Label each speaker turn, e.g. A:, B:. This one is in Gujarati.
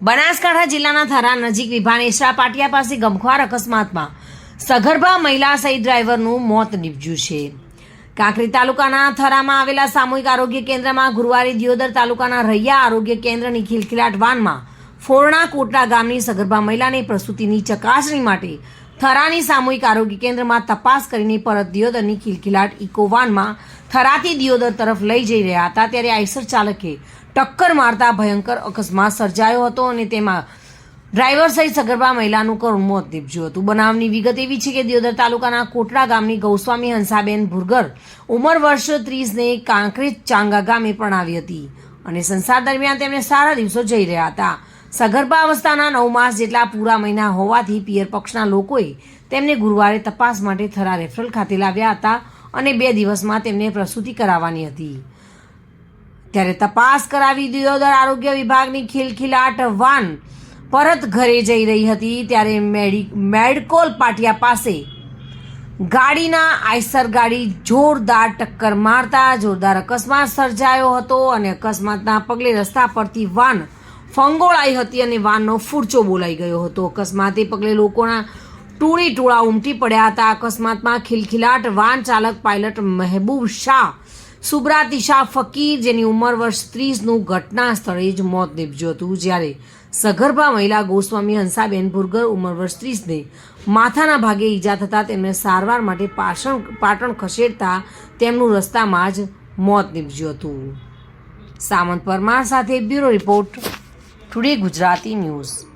A: બનાસકાંઠા જિલ્લાના થરા નજીક વિભાનેશા પાટિયા પાસે ગમખ્વાર અકસ્માતમાં સગર્ભા મહિલા સહિત ડ્રાઈવરનું મોત નીપજ્યું છે. કાંકરી તાલુકાના થરામાં આવેલા સામૂહિક આરોગ્ય કેન્દ્રમાં ગુરુવારે દિયોદર તાલુકાના રૈયા આરોગ્ય કેન્દ્રની ખિલખિલાટ વાનમાં ફોરણા કોટડા ગામની સગર્ભા મહિલાની પ્રસૂતિની ચકાસણી માટે થરાની સામૂહિક આરોગ્ય કેન્દ્રમાં તપાસ કરીને પરત દિયોદરની ખિલખિલાટ ઇકોવાનમાં થરાથી દિયોદર તરફ લઈ જઈ રહ્યા હતા. ત્યારે આઈસર ચાલકે ટક્કર મારતા ભયંકર અકસ્માત સર્જાયો હતો અને તેમાં ડ્રાઈવર સહિત સગર્ભા મહિલાનું કરુણ મોત નીપજ્યું હતું. બનાવની વિગત એવી છે કે દિયોદર તાલુકાના કોટડા ગામની ગૌસ્વામી હંસાબેન ભુરગર ઉંમર વર્ષ ત્રીસને કાંકરેજ ચાંગા ગામે પરણાવી હતી અને સંસાર દરમિયાન તેમણે સારા દિવસો જઈ રહ્યા હતા. સગર્ભા અવસ્થાના નવ માસ જેટલા પૂરા મહિના હોવાથી પિયર પક્ષના લોકોએ તેમને ગુરુવારે તપાસ માટે થરા રેફરલ ખાતે લાવ્યા હતા અને બે દિવસમાં તેમને પ્રસૂતિ કરાવવાની હતી. ત્યારે તપાસ કરાવી દિયોદર આરોગ્ય વિભાગની ખિલખિલાટ વાન પરત ઘરે જઈ રહી હતી ત્યારે મેડી, મેડકોલ પાટિયા પાસે ગાડીના આઈસર ગાડી જોરદાર ટક્કર મારતા જોરદાર અકસ્માત સર્જાયો હતો અને અકસ્માતના પગલે રસ્તા પરથી વાન ફંગોળાઈ હતી અને વાનનો ફૂરચો બોલાઈ ગયો હતો. અકસ્માતે પગલે લોકોના ટોળી ટોળા ઉમટી પડ્યા હતા. અકસ્માતમાં ખિલખિલાટ વાન ચાલક પાયલટ મહેબૂબ શાહ, સુબ્રાતી શાહ ફકીર, જેની ઉંમર વર્ષ ત્રીસનું ઘટના સ્થળે જ મોત નીપજ્યું હતું. જ્યારે સગર્ભા મહિલા ગોસ્વામી હંસાબેન ભુરગર ઉંમર વર્ષ ત્રીસને માથાના ભાગે ઈજા થતાં તેમને સારવાર માટે પાટણ પાટણ ખસેડતા તેમનું રસ્તામાં જ મોત નીપજ્યું હતું. સામંત પરમાર સાથે bureau report today Gujarati news